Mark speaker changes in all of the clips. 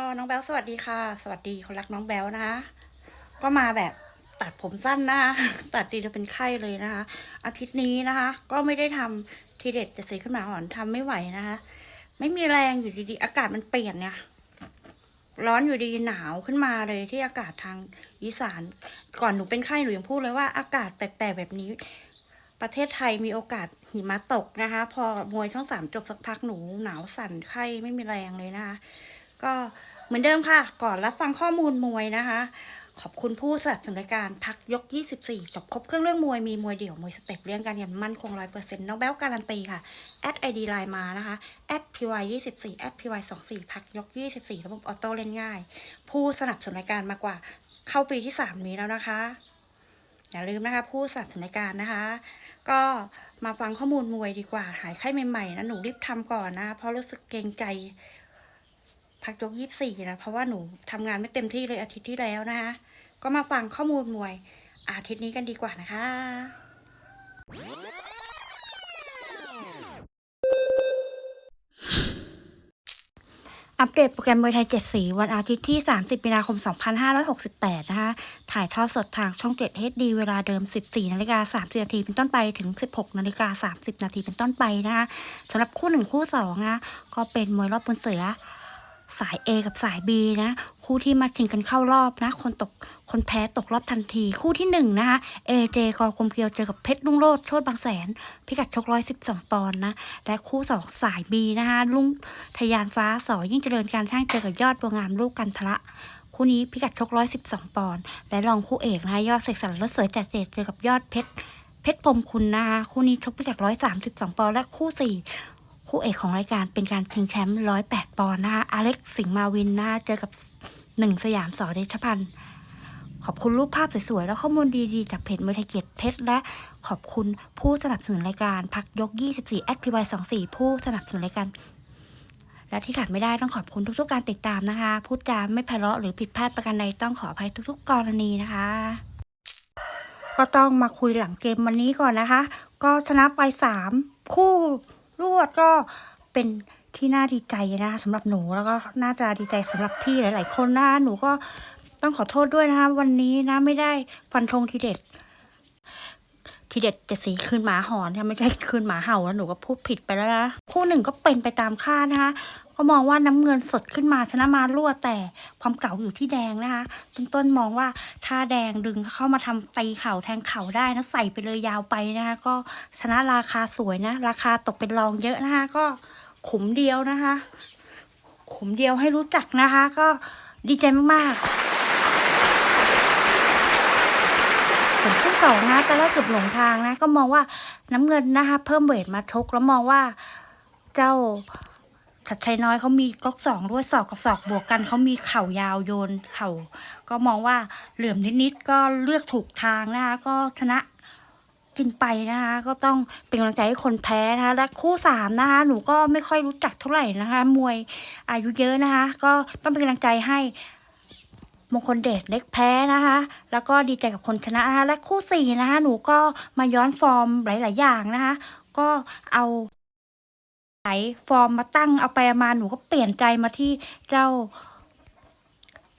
Speaker 1: ก็น้องแบลสวัสดีค่ะ สวัสดีคนรักน้องแบลนะคะก็มาแบบตัดผมสั้นนะคะตัดดีจะเป็นไข้เลยนะคะ อาทิตย์นี้นะคะ ก็ไม่ได้ทำทีเด็ดจะสีขึ้นมาอ่อนทำไม่ไหวนะคะ ไม่มีแรงอยู่ดีๆ อากาศมันเปลี่ยนเนี่ยร้อนอยู่ดีหนาวขึ้นมาเลยที่อากาศทางอีสาน ก่อนหนูเป็นไข้หนูยังพูดเลยว่าอากาศแปลกๆแบบนี้ ประเทศไทยมีโอกาสหิมะตกนะคะ พอมวยช่องสามจบสักพักหนูหนาวสั่นไข้ไม่มีแรงเลยนะคะก็ เหมือนเดิมค่ะ ก่อนรับฟังข้อมูลมวยนะคะ ขอบคุณผู้สนับสนุนการพักยก 24 จบครบเครื่องเรื่องมวยมีมวยเดี่ยว มวยสเต็ปเรื่องการเงินมั่นคง100%น้องแบ๊วการันตีค่ะแอดไอดีไลน์มานะคะแอด py 24แอด py 24พักยก 24 ระบบออโต้เล่นง่าย ผู้สนับสนุนการมากว่าเข้าปีที่3นี้แล้วนะคะอย่าลืมนะคะผู้สนับสนุนการนะคะ ก็มาฟังข้อมูลมวยดีกว่าหายไข้ใหม่ๆนะหนูรีบทำก่อนนะเพราะรู้สึกเกรงใจ พักยกยี่สี่นะ เพราะว่าหนูทำงานไม่เต็มที่เลยอาทิตย์ที่แล้วนะคะ ก็มาฟังข้อมูลมวย อาทิตย์นี้กันดีกว่านะคะ อัปเดตโปรแกรมมวยไทยเจ็ดสี วันอาทิตย์ที่ 30 มีนาคม 2568 นะคะ ถ่ายทอดสดทางช่องเจ็ดเฮดดีเวลาเดิม 14 นาฬิกา 30 นาทีเป็นต้นไปถึง 16 นาฬิกา 30 นาทีเป็นต้นไปนะคะสำหรับคู่หนึ่งคู่สองนะก็เป็นมวยรอบบนเสือ สาย A กับสาย B นะ คู่ที่มาชิงกันเข้ารอบนะ คนตกคนแพ้ตกรอบทันที คู่ที่หนึ่งนะคะ AJ กอกลมเกลียวเจอกับเพชรลุงโลดโชดบางแสน พิกัดชกร้อยสิบสองปอนด์นะ และคู่สองสาย B นะคะลุงทะยานฟ้าสอยิ่งเจริญการช่างเจอกับยอดบัวงามลูกกันทละคู่นี้พิกัดชกร้อยสิบสองปอนด์และรองคู่เอกนะคะยอดเสกสรรและเสือจัดเดชเจอกับยอดเพชรเพชรพรมคุณนะคะคู่นี้ชกพิกัดร้อยสามสิบสองปอนด์และคู่สี่ คู่เอกของรายการเป็นการชิงแชมป์ร้อยแปดปอนด์นะคะอเล็กสิงห์มาวินนะคะเจอกับหนึ่งสยามสอเดชพันธ์ขอบคุณรูปภาพสวยๆ และข้อมูลดีๆ จากเพจมวยไทยเกียรติเพชรและขอบคุณผู้สนับสนุนรายการพักยก 24 แอดพีว24 ผู้สนับสนุนรายการ และที่ขาดไม่ได้ต้องขอบคุณทุกๆ การติดตามนะคะ พูดจาไม่ไพเราะหรือผิดพลาดประการใดต้องขออภัยทุกๆ กรณีนะคะ ก็ต้องมาคุยหลังเกมวันนี้ก่อนนะคะ ก็ชนะไปสามคู่ รวดก็เป็นที่น่าดีใจนะคะสำหรับหนูแล้วก็น่าจะดีใจสำหรับพี่หลาย ๆ คนนะหนูก็ต้องขอโทษด้วยนะคะวันนี้นะไม่ได้ฟันธงทีเด็ด ทีเด็ดเจ็ดสีคืนหมาหอนค่ะไม่ใช่คืนหมาเห่าแล้วหนูก็พูดผิดไปแล้วนะคู่หนึ่งก็เป็นไปตามคาดนะคะก็มองว่าน้ำเงินสดขึ้นมาชนะมารวแต่ความเก่าอยู่ที่แดงนะคะต้นต้นมองว่าถ้าแดงดึงเข้ามาทำตีเข่าแทงเข่าได้นะใส่ไปเลยยาวไปนะคะก็ชนะราคาสวยนะ ราคาตกเป็นรองเยอะนะคะก็ขุมเดียวนะคะ ขุมเดียวให้รู้จักนะคะ ก็ดีใจมากๆ ส่วนคู่สองนะตอนแรกเกือบหลงทางนะ ก็มองว่าน้ำเงินนะคะ เพิ่มเวทมาชกแล้วมองว่าเจ้าชัดชัยน้อยเขามีก๊อกสองด้วยศอกกับศอกบวกกันเขามีเข่ายาวโยนเข่า ก็มองว่าเหลื่อมนิดๆก็เลือกถูกทางนะคะ ก็ชนะกินไปนะคะ ก็ต้องเป็นกำลังใจให้คนแพ้นะคะ และคู่สามนะคะ หนูก็ไม่ค่อยรู้จักเท่าไหร่นะคะ มวยอายุเยอะนะคะ ก็ต้องเป็นกำลังใจให้ มงคลเดชเล็กแพ้นะคะ แล้วก็ดีใจกับคนชนะนะคะและคู่สี่นะคะ หนูก็มาย้อนฟอร์มหลาย ๆ อย่างนะคะ ก็เอาไหนฟอร์มมาตั้งเอาไปมาหนูก็เปลี่ยนใจมาที่เจ้า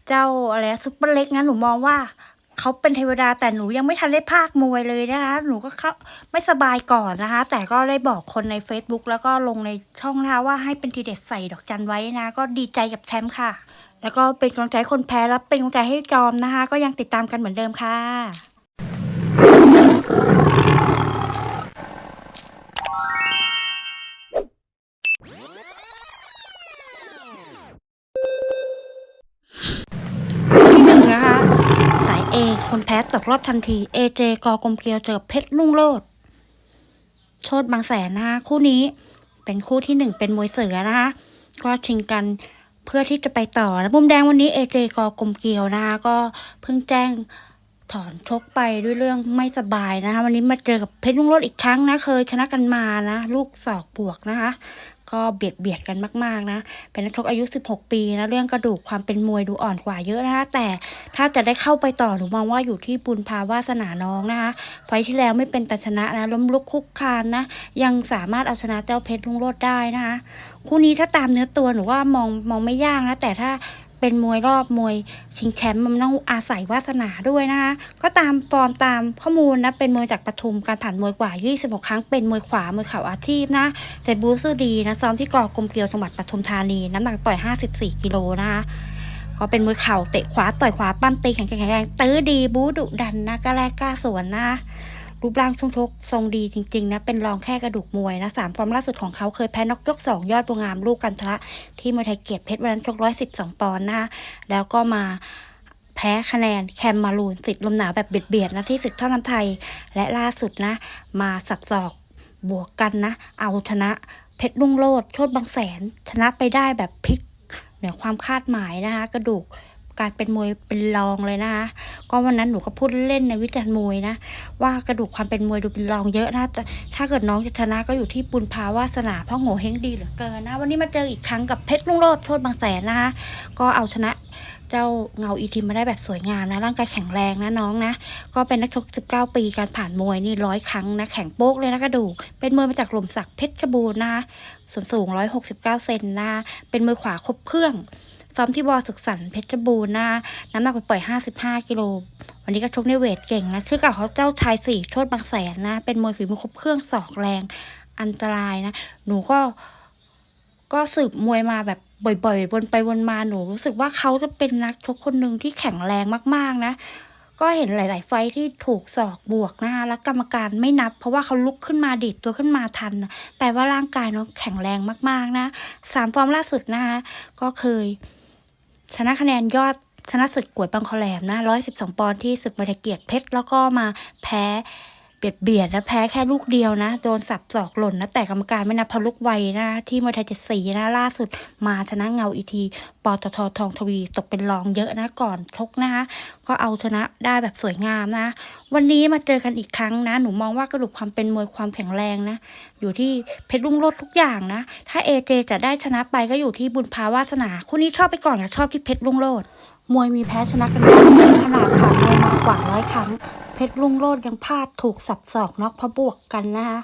Speaker 1: เจ้าอะไรซุปเปอร์เล็กนะหนูมองว่าเขาเป็นเทวดาแต่หนูยังไม่ทันได้ภาคมวยเลยนะคะ หนูก็เขาไม่สบายก่อนนะคะ แต่ก็ได้บอกคนใน Facebook แล้วก็ลงในช่องนะคะว่าให้เป็นทีเด็ดใส่ดอกจันไว้นะ ก็ดีใจกับแชมป์ค่ะ แล้วก็เป็นกำลังใช้คนแพ้แล้วเป็นกำลังใจให้จอมนะคะ ก็ยังติดตามกันเหมือนเดิมค่ะที่หนึ่งนะคะ สาย A คนแพ้ตกรอบทันที AJ กอกลมเกลียวเจอเพชรลุ่งโลดโชดบางแสนนะคะคู่นี้เป็นคู่ที่หนึ่งเป็นมวยเสือนะคะ ก็ชิงกัน เพื่อที่จะไปต่อนะมุมแดงวันนี้เอเจกอกลมเกลียวนะคะก็เพิ่งแจ้งถอนชกไปด้วยเรื่องไม่สบายนะคะวันนี้มาเจอกับเพชรลุงรถอีกครั้งนะเคยชนะกันมานะ ลูกศอกบวกนะคะ ก็เบียดเบียดกันมาก ๆ นะ เป็นนักชกอายุ 16 ปีนะ เรื่องกระดูกความเป็นมวยดูอ่อนกว่าเยอะนะคะแต่ถ้าจะได้เข้าไปต่อหนูมองว่าอยู่ที่บุญภาวาสนาน้องนะคะไฟที่แล้วไม่เป็นตัชนะนะล้มลุกคุกคานนะ ยังสามารถเอาชนะเจ้าเพชรลุงโรดได้นะคะคู่นี้ถ้าตามเนื้อตัวหนูว่ามองมองไม่ยากนะแต่ถ้า เป็นมวยรอบมวยชิงแชมป์มันต้องอาศัยวาสนาด้วยนะคะก็ตามฟอร์มตามข้อมูลนะเป็นมวยจากปทุมการผ่านมวยกว่า 26 ครั้งเป็นมวยขวามวยเข่าอาชีพนะใจบูสู้ดีนะซ้อมที่กอกรมเกลียวจังหวัดปทุมธานีน้ำหนักปล่อย 54 กิโลนะคะก็เป็นมวยเข่าเตะขวาต่อยขวาปั้มตีแข็งแรงแข็งแรงตื้อดีบูดุดันนะกล้าแรกกล้าสวนนะ รูปร่างทุ่งทกทรงดีจริงๆนะ เป็นรองแค่กระดูกมวยนะสามฟอร์มล่าสุดของเขาเคยแพ้นอกยกสองยอดบัวงามลูกกันทะที่มวยไทยเกียรติเพชรวันนั้นชกร้อยสิบสองปอนด์นะแล้วก็มาแพ้คะแนนแคมมารูนสิทธิ์ลมหนาวแบบเบียดๆนะที่ศึกเท่าน้ำไทย และล่าสุดนะ มาสับศอกบวกกันนะ เอาชนะเพชรรุ่งโรดโชดบางแสน ชนะไปได้แบบพลิกเหนือความคาดหมายนะคะ กระดูก การเป็นมวยเป็นรองเลยนะคะ ก็วันนั้นหนูก็พูดเล่นในวิจารณ์มวยนะ ว่ากระดูกความเป็นมวยดูเป็นรองเยอะนะถ้าเกิดน้องจะชนะก็อยู่ที่บุญภาวาสนาเพราะโง่เฮงดีเหลือเกินนะ วันนี้มาเจออีกครั้งกับเพชรลุงโรดโทษบางแสนนะคะก็เอาชนะเจ้าเงาอีทีมมาได้แบบสวยงามนะ ร่างกายแข็งแรงนะน้องนะ ก็เป็นนักชก 19 ปีการผ่านมวยนี่ร้อยครั้งนะ แข็งโป๊กเลยนะกระดูก เป็นมวยมาจากหล่มสักเพชรบูรณ์นะคะส่วนสูง 169 เซนนะ เป็นมวยขวาครบเครื่อง ซ้อมที่บอสุขสันเพชรบูรณ์นะน้ำหนักไปปล่อย 55 กิโล วันนี้ก็ชกในเวทเก่งนะชื่อเก่าเขาเจ้าชายสี่โทษบางแสนนะ เป็นมวยฝีมือครบเครื่องศอกแรงอันตรายนะ หนูก็ก็สืบมวยมาแบบบ่อยๆ วนไปวนมาหนูรู้สึกว่าเขาจะเป็นนักชกคนหนึ่งที่แข็งแรงมากๆนะ ก็เห็นหลาย ๆ ไฟที่ถูกศอกบวกนะแล้วกรรมการไม่นับ เพราะว่าเขาลุกขึ้นมาดีดตัวขึ้นมาทันนะแปลว่าร่างกายน้องแข็งแรงมาก ๆ นะสามฟอร์มล่าสุดนะคะก็เคย ชนะคะแนนยอดชนะศึกกวยบังคอแหลมนะร้อยสิบสองปอนด์ที่ศึกมาทะเกียรติเพชร แล้วก็มาแพ้ เบียดเบียดนะแพ้แค่ลูกเดียวนะ โดนสับศอกหล่นนะแต่กรรมการไม่นับเพราะลูกไวนะ ที่มวยไทยเจ็ดสีนะล่าสุดมาชนะเงาอีทีปตททองทวีตกเป็นรองเยอะนะก่อนชกนะคะก็เอาชนะได้แบบสวยงามนะ วันนี้มาเจอกันอีกครั้งนะ หนูมองว่ากระดูกความเป็นมวยความแข็งแรงนะ อยู่ที่เพชรรุ่งโรจน์ทุกอย่างนะ ถ้าเอเจจะได้ชนะไปก็อยู่ที่บุญภาวาสนาคู่นี้ชอบไปก่อนนะชอบที่เพชรรุ่งโรจน์ มวยมีแพ้ชนะกันบ้างขนาดผ่านมวยมากว่าร้อยครั้ง เพชรรุ่งโรจน์ยังพลาดถูกสับศอกน็อกพระบวกกันนะคะ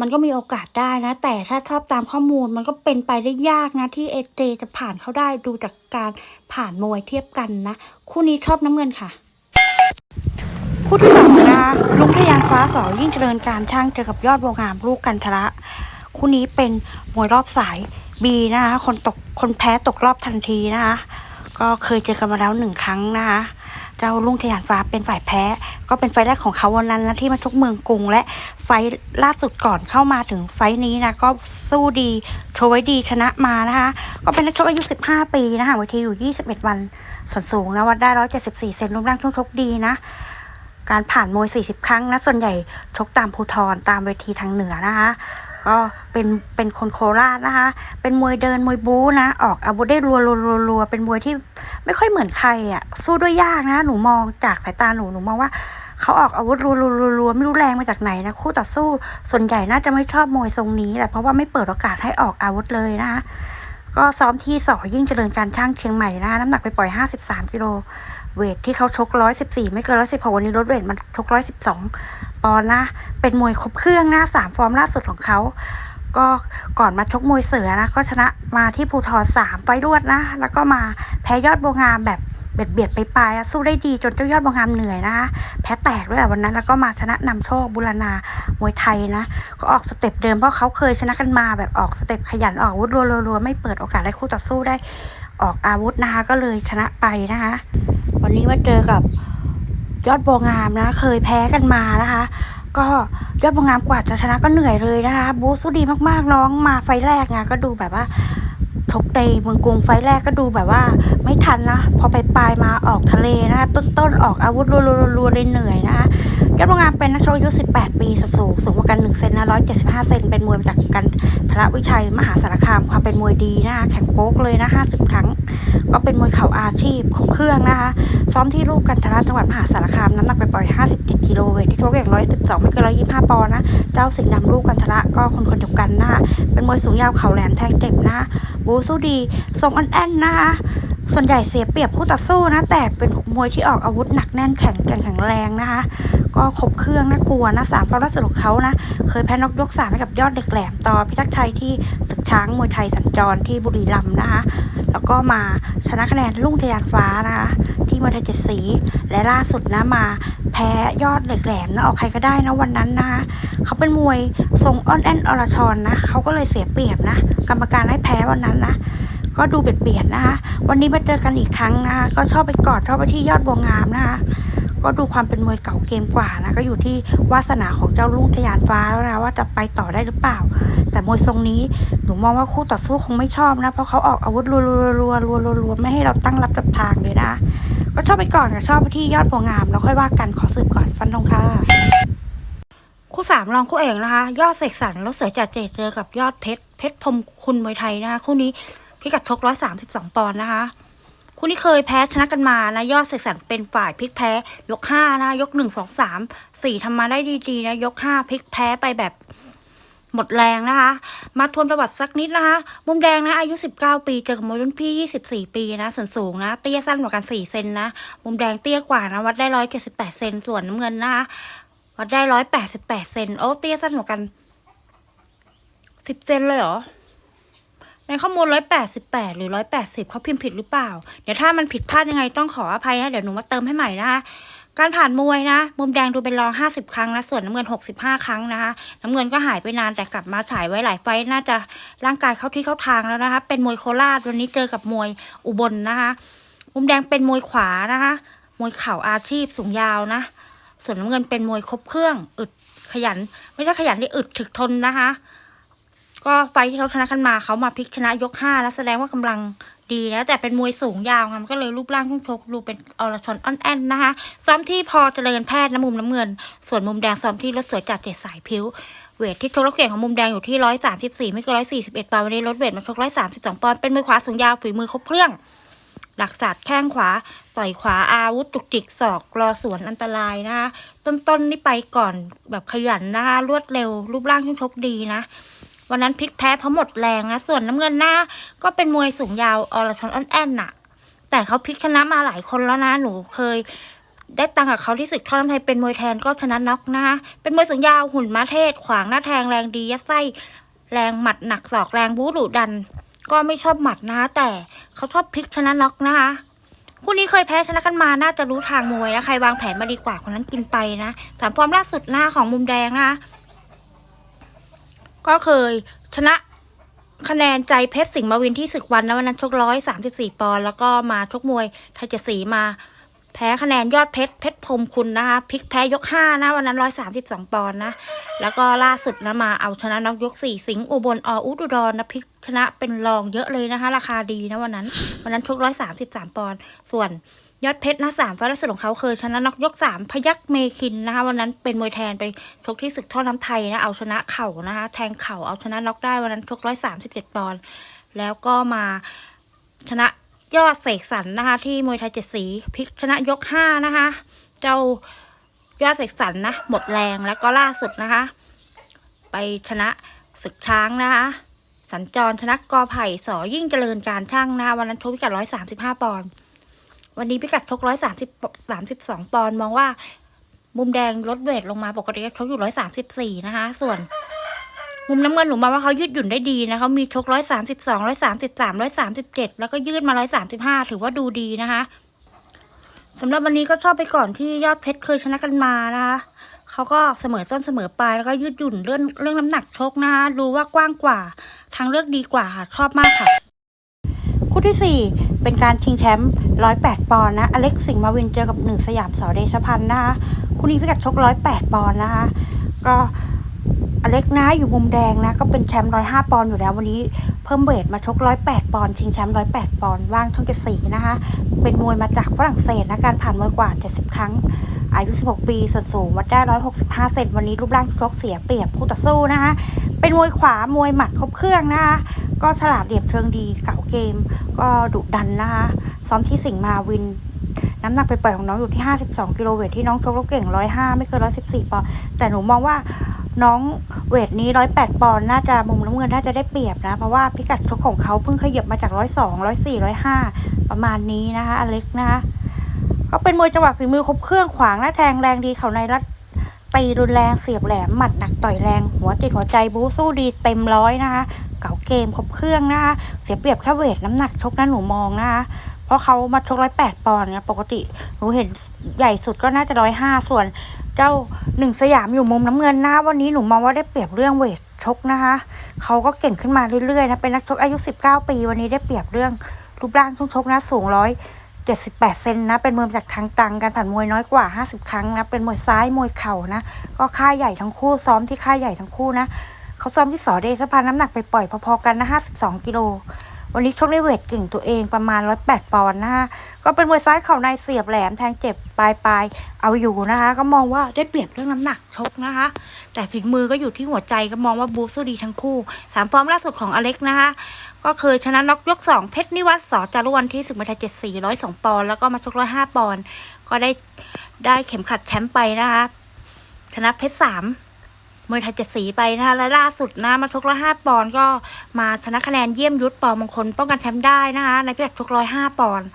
Speaker 1: มันก็มีโอกาสได้นะ แต่ถ้าชอบตามข้อมูลมันก็เป็นไปได้ยากนะ ที่เอเจจะผ่านเขาได้ดูจากการผ่านมวยเทียบกันนะ คู่นี้ชอบน้ำเงินค่ะ คู่ที่สองนะลุงทยานฟ้าสอยิ่งเจริญการช่างเจอกับยอดวงงามลูกกันทระคู่นี้เป็นมวยรอบสายบีนะคะคนตกคนแพ้ตกรอบทันทีนะคะ ก็เคยเจอกันมาแล้วหนึ่งครั้งนะคะเจ้าลุงทยานฟ้าเป็นฝ่ายแพ้ ก็เป็นไฟแรกของเขาวันนั้นนะที่มาชกเมืองกรุง และไฟล่าสุดก่อนเข้ามาถึงไฟนี้นะก็สู้ดีโชว์ไว้ดีชนะมานะคะ ก็เป็นนักชกอายุ 15 ปีนะคะเวทีอยู่ 21 วันส่วนสูงนะวัดได้ 174 เซนรูปร่างช่วงชกดีนะการผ่านมวย 40 ครั้งนะส่วนใหญ่ชกตามภูทรตามเวทีทางเหนือนะคะ ก็เป็นเป็นคนโคราชนะคะ เป็นมวยเดินมวยบู๊นะ ออกอาวุธได้รัวรัวรัวรัวเป็นมวยที่ไม่ค่อยเหมือนใครอะ สู้ด้วยยากนะ หนูมองจากสายตาหนูหนูมองว่าเขาออกอาวุธรัวรัวรัวรัวไม่รู้แรงมาจากไหนนะคู่ต่อสู้ ส่วนใหญ่น่าจะไม่ชอบมวยทรงนี้แหละเพราะว่าไม่เปิดโอกาสให้ออกอาวุธเลยนะคะก็ซ้อมที่สอยิ่งเจริญการช่างเชียงใหม่นะคะน้ำหนักไปปล่อย 53 กิโลเวทที่เขาชก 114 ไม่เกิน 116 วันนี้ลดเวทมันชก 112 ปอนนะ เป็นมวยครบเครื่องนะสามฟอร์มล่าสุดของเขาก็ก่อนมาชกมวยเสือนะ ก็ชนะมาที่ภูทรสามไฟรวดนะ แล้วก็มาแพ้ยอดโบงามแบบเบียดเบียดไปปลายสู้ได้ดีจนเจ้ายอดบัวงามเหนื่อยนะคะ แพ้แตกด้วยอะวันนั้น แล้วก็มาชนะนำโชคบุรณามวยไทยนะ ก็ออกสเต็ปเดิมเพราะเขาเคยชนะกันมาแบบออกสเต็ปขยันออกอาวุธรัวๆๆไม่เปิดโอกาสให้คู่ต่อสู้ได้ออกอาวุธนะคะ ก็เลยชนะไปนะคะ วันนี้มาเจอกับ ยอดบัวงามนะ เคยแพ้กันมานะคะ ก็ยอดบัวงามกว่าจะชนะก็เหนื่อยเลยนะคะ บูสู้ดีมากๆน้องมาไฟแรกไงก็ดูแบบว่าทกในเมืองกรุงไฟแรกก็ดูแบบว่าไม่ทันนะ พอไปปลายมาออกทะเลนะคะต้นๆออกอาวุธรัวๆๆๆเลยเหนื่อยนะคะ ยอดบัวงามเป็นนักชกอายุ 18 ปีสูงสูงกว่ากัน 1 เซนนะ 175 เซน เป็นมวยมาจากกันทรวิชัย มหาสารคาม ความเป็นมวยดีนะคะแข็งโป๊กเลยนะ 50 ครั้ง ก็เป็นมวยเข่าอาชีพครบเครื่องนะคะ ซ้อมที่ลูกกันทราจังหวัดมหาสารคาม น้ำหนักไปปล่อย 57 กิโลเวทที่ชกอย่าง 112 ไม่เกิน 125 ปอนด์นะ เจ้าสิงห์ดำลูกกันทระก็คนคนเดียวกันนะเป็นมวยสูงยาวเข่าแหลมแทงเจ็บนะคะบูสู้ดี ทรงอ่อนแอนนะคะ ส่วนใหญ่เสียเปรียบคู่ต่อสู้นะ แต่เป็นมวยที่ออกอาวุธหนักแน่นแข็งแกร่งแข็งแรงนะคะ ก็ครบเครื่องนะกลัวนะสามฟอร์มล่าสุดของเขานะ เคยแพ้นกยกสามให้กับยอดเด็กแหลมต่อพิทักษ์ไทยที่ศึกช้างมวยไทยสัญจรที่บุรีรัมย์นะคะ แล้วก็มาชนะคะแนนลุ่งทะยานฟ้านะคะที่มวยไทยเจ็ดสีและล่าสุดนะมาแพ้ยอดเหล็กแหลมนะออกใครก็ได้นะวันนั้นนะคะเขาเป็นมวยทรงอ้อนแอนอรชรนะเขาก็เลยเสียเปรียบนะ กรรมการให้แพ้วันนั้นนะ ก็ดูเบียดเบียดนะคะ วันนี้มาเจอกันอีกครั้งนะคะก็ชอบไปกอดชอบไปที่ยอดบัวงามนะคะก็ดูความเป็นมวยเก่าเกมกว่านะก็อยู่ที่วาสนาของเจ้าลุงทยานฟ้าแล้วนะว่าจะไปต่อได้หรือเปล่า แต่มวยทรงนี้หนูมองว่าคู่ต่อสู้คงไม่ชอบนะเพราะเขาออกอาวุธรัวๆรัวๆรัวๆรัวๆไม่ให้เราตั้งรับจับทางเลยนะ ก็ชอบไปก่อนกับชอบไปที่ยอดบัวงามแล้วค่อยว่ากันขอสืบก่อนฟันธงค่ะคู่สามรองคู่เอกนะคะ ยอดเสกสรรแล้วเสือจัดเจเจอกับยอดเพชรเพชรพรมคุณมวยไทยนะคะคู่นี้ พิกัดชกร้อยสามสิบสองปอนด์นะคะคู่นี้เคยแพ้ชนะกันมานะ ยอดเสกสรรเป็นฝ่ายพลิกแพ้ ยกห้านะ ยกหนึ่งสองสามสี่ทำมาได้ดีๆนะ ยกห้าพลิกแพ้ไปแบบหมดแรงนะคะ มาทวนประวัติสักนิดนะคะ มุมแดงนะ อายุ 19 ปี เจอกับมวยรุ่นพี่ 24 ปีนะส่วนสูงนะ เตี้ยสั้นกว่ากัน 4 เซนนะ มุมแดงเตี้ยกว่านะ วัดได้ 178 เซน ส่วนน้ำเงินนะคะวัดได้ 188 เซน โอ้ เตี้ยสั้นกว่ากัน 10 เซนเลยเหรอ ในข้อมูล 188 หรือ 180 เขาพิมพ์ผิดหรือเปล่า เดี๋ยวถ้ามันผิดพลาดยังไงต้องขออภัยนะเดี๋ยวหนูมาเติมให้ใหม่นะคะ การผ่านมวยนะ มุมแดงดูเป็นรอง 50 ครั้งนะส่วนน้ำเงิน 65 ครั้งนะคะน้ำเงินก็หายไปนานแต่กลับมาฉายไว้หลายไฟน่าจะร่างกายเข้าที่เข้าทางแล้วนะคะ เป็นมวยโคราชวันนี้เจอกับมวยอุบลนะคะ มุมแดงเป็นมวยขวานะคะ มวยเข่าอาชีพสูงยาวนะ ส่วนน้ำเงินเป็นมวยครบเครื่องอึดขยัน ไม่ใช่ขยันที่อึดถึกทนนะคะ ก็ไฟที่เขาชนะกันมาเขามาพลิกชนะยกห้าแล้วแสดงว่ากำลังดีนะแต่เป็นมวยสูงยาวค่ะมันก็เลยรูปร่างทุ่งชกดูเป็นอรชนอ่อนแอนนะคะซ้อมที่พอเจริญแพทย์นะมุมน้ำเงิน ส่วนมุมแดงซ้อมที่รถสวยจัดเจ็ดสายพิ้วเวทที่ชกแล้วเก่งของมุมแดงอยู่ที่ร้อยสามสิบสี่ไม่เกินร้อยสี่สิบเอ็ดปอนด์วันนี้ลดเวทมาชกร้อยสามสิบสองปอนด์เป็นมือขวาสูงยาวฝีมือครบเครื่อง หลักจัดแข้งขวา ต่อยขวาอาวุธจุกจิกศอกรอสวนอันตรายนะคะต้นๆนี่ไปก่อนแบบขยันนะคะรวดเร็ว รูปร่างที่ชกดีนะ วันนั้นพลิกแพ้เพราะหมดแรงนะ ส่วนน้ำเงินหน้า ก็เป็นมวยสูงยาวอรชนอ้อนแอนน่ะ แต่เขาพลิกชนะมาหลายคนแล้วนะ หนูเคย ได้ตังกับเขาที่ศึกข้อน้ำไทยเป็นมวยแทนก็ชนะน็อกนะ เป็นมวยสูงยาวหุ่นมาเทศ ขวางหน้าแทงแรงดียัดไส้แรงหมัดหนักศอกแรงบู๊ดุดัน ก็ไม่ชอบหมัดนะ แต่เขาชอบพลิกชนะน็อกนะคะคู่นี้เคยแพ้ชนะกันมา น่าจะรู้ทางมวยนะ ใครวางแผนมาดีกว่าคนนั้นกินไปนะสามฟอร์มล่าสุดหน้าของมุมแดงนะคะ ก็เคยชนะคะแนนใจเพชรสิงห์มาวินที่ศึกวันนะวันนั้นชกร้อยสามสิบสี่ปอนด์แล้วก็มาชกมวยไทยเจ็ดสีมา แพ้คะแนนยอดเพชรเพชรพรมคุณนะคะพลิกแพ้ยกห้านะวันนั้นร้อยสามสิบสองปอนด์นะ แล้วก็ล่าสุดนะมาเอาชนะน็อกยกสี่สิงห์อุบลออุดุดรนะพลิกชนะเป็นรองเยอะเลยนะคะ ราคาดีนะวันนั้น วันนั้นชกร้อยสามสิบสามปอนด์ส่วน ยอดเพชรนะสามฟล์ล่าสุดของเขาเคยชนะน็อกยกสามพยักเมคินนะคะ วันนั้นเป็นมวยแทนไปชกที่ศึกท่อน้ำไทยนะ เอาชนะเข่านะคะ แทงเข่าเอาชนะน็อกได้วันนั้นชกร้อยสามสิบเจ็ดปอนด์แล้วก็มาชนะยอดเสกสรรนะคะ ที่มวยไทยเจ็ดสีพลิกชนะยกห้านะคะ เจ้ายอดเสกสรรนะหมดแรงแล้วก็ล่าสุดนะคะ ไปชนะศึกช้างนะคะสัญจรชนะกอไผ่สอยิ่งเจริญการช่างนะคะวันนั้นชกพิกัดร้อยสามสิบห้าปอนด์ วันนี้พิกัดชกร้อยสามสิบสามสิบสองปอนด์มองว่า มุมแดงลดเวทลงมาปกติชกอยู่ร้อยสามสิบสี่นะคะ ส่วน มุมน้ำเงินหนูมาว่าเขายืดหยุ่นได้ดีนะเขามีชกร้อยสามสิบสองร้อยสามสิบสามร้อยสามสิบเจ็ดแล้วก็ยืดมาร้อยสามสิบห้าถือว่าดูดีนะคะสำหรับวันนี้ก็ชอบไปก่อนที่ยอดเพชรเคยชนะกันมานะคะเขาก็เสมอต้นเสมอปลายแล้วก็ยืดหยุ่นเรื่องเรื่องน้ำหนักชกนะคะดูว่ากว้างกว่า ทางเลือกดีกว่าค่ะชอบมากค่ะ คู่ที่ 4 เป็นการชิงแชมป์108 ปอนด์นะ อเล็กซ์สิงห์มาวินเจอกับหนึ่งสยามสอเดชพันธ์นะคะคู่นี้พิกัดชก108 ปอนด์นะคะ ก็อเล็กนะอยู่มุมแดงนะ ก็เป็นแชมป์105ปอนด์อยู่แล้ววันนี้เพิ่มเวทมาชก108ปดปอนด์ชิงแชมป์108ปดปอนด์ว่างช่องเจ็ดสีนะคะ เป็นมวยมาจากฝรั่งเศสนะการผ่านมวยกว่า70ครั้ง อายุ16ปีส่วนสูงวัดได้165เซนวันนี้รูปร่างชกเสียเปรียบคู่ต่อสู้นะคะเป็นมวยขวามวยหมัดครบเครื่องนะคะ ก็ฉลาดเหลี่ยมเชิงดีเก่าเกม ก็ดุดันนะคะซ้อมที่สิงห์มาวิน น้ำหนักไปปล่อยของน้องอยู่ที่ 52 กิโลเวทที่น้องชกแล้วเก่ง 105 ไม่เกิน 114 ปอนด์แต่หนูมองว่าน้องเวทนี้ 108 ปอนด์น่าจะมุมน้ำเงินน่าจะได้เปรียบนะ เพราะว่าพิกัดชกของเขาเพิ่งขยับมาจาก 102 104 105 ประมาณนี้นะคะอเล็กนะคะก็เป็นมวยจังหวะฝีมือครบเครื่องขวางหน้าแทงแรงดีเขาในรัดตีรุนแรงเสียบแหลมหมัดหนักต่อยแรง หัวติดหัวใจบู๊สู้ดีเต็มร้อยนะคะ เก๋าเกมครบเครื่องนะคะเสียเปรียบแค่เวทน้ำหนักชกนะหนูมองนะคะเพราะเขามาชกร้อยแปดปอนด์เนี่ยปกติหนูเห็นใหญ่สุดก็น่าจะร้อยห้าส่วน เจ้าหนึ่งสยามอยู่มุมน้ำเงินนะวันนี้หนูมองว่าได้เปรียบเรื่องเวทชกนะคะเขาก็เก่งขึ้นมาเรื่อยๆนะเป็นนักชกอายุ 19 ปี วันนี้ได้เปรียบเรื่องรูปร่างช่วงชกนะสูงร้อย78เซนนะ เป็นมวยมาจากทางตังการผ่านมวยน้อยกว่า50ครั้งนะ เป็นมวยซ้ายมวยเข่านะ ก็ค่ายใหญ่ทั้งคู่ซ้อมที่ค่ายใหญ่ทั้งคู่นะ เขาซ้อมที่สอเดชพันน้ำหนักไปปล่อยพอๆกันนะ52กิโลวันนี้ชกในเวทเก่งตัวเองประมาณ 108 ปอนด์นะคะก็เป็นมวยซ้ายเข่าในเสียบแหลมแทงเจ็บปลายปลายๆเอาอยู่นะคะ ก็มองว่าได้เปรียบเรื่องน้ำหนักชกนะคะ แต่ฝีมือก็อยู่ที่หัวใจก็มองว่าบูสู้ดีทั้งคู่สามฟอร์มล่าสุดของอเล็กนะคะ ก็เคยชนะน็อกยกสองเพชรนิวัฒน์สอจารุวันที่สึกมวยไทยเจ็ดสี่ร้อยสองปอนด์แล้วก็มาชกร้อยห้าปอนด์ก็ได้ได้เข็มขัดแชมป์ไปนะคะ ชนะเพชรสาม มวยไทยเจ็ดสีไปนะคะและล่าสุดนะมาชกร้อยห้าปอนด์ก็มาชนะคะแนนเยี่ยมยุทธปอมงคลป้องกันแชมป์ได้นะคะในพิกัดชกร้อยห้าปอนด์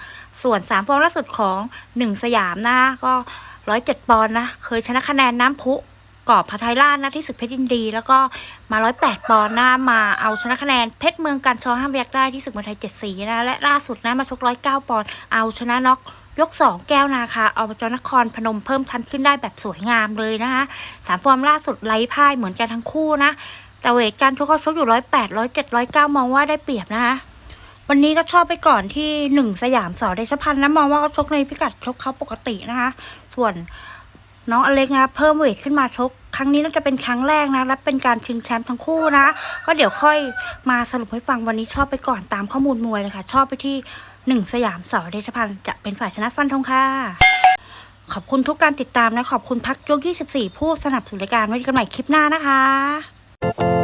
Speaker 1: ส่วนสามฟอร์มล่าสุดของหนึ่งสยามนะคะก็ร้อยเจ็ดปอนด์นะเคยชนะคะแนนน้ำพุกอบพระไทยรานะที่ศึกเพชรยินดี แล้วก็มาร้อยแปดปอนด์นะมาเอาชนะคะแนนเพชรเมืองการชอห้ามพยักได้ที่ศึกมวยไทยเจ็ดสีนะและล่าสุดนะมาชกร้อยเก้าปอนด์เอาชนะน็อก ยกสองแก้วนาคาเอาจนครพนมเพิ่มชั้นขึ้นได้แบบสวยงามเลยนะคะสามฟอร์มล่าสุดไร้พ่ายเหมือนกันทั้งคู่นะ แต่เวทการชกเขาชกอยู่ร้อยแปดร้อยเจ็ดร้อยเก้ามองว่าได้เปรียบนะคะวันนี้ก็ชอบไปก่อนที่หนึ่งสยามสอเดชพันธ์นะมองว่าเขาชกในพิกัดชกเขาปกตินะคะ ส่วนน้องอเล็กนะเพิ่มเวทขึ้นมาชก ครั้งนี้น่าจะเป็นครั้งแรกนะและเป็นการชิงแชมป์ทั้งคู่นะ ก็เดี๋ยวค่อยมาสรุปให้ฟังวันนี้ชอบไปก่อนตามข้อมูลมวยเลยค่ะ ชอบไปที่ หนึ่งสยามสอเดชพันธ์จะเป็นฝ่ายชนะฟันธงค่ะ ขอบคุณทุกการติดตามและขอบคุณพักยก 24 ผู้สนับสนุนรายการไว้กันใหม่คลิปหน้านะคะ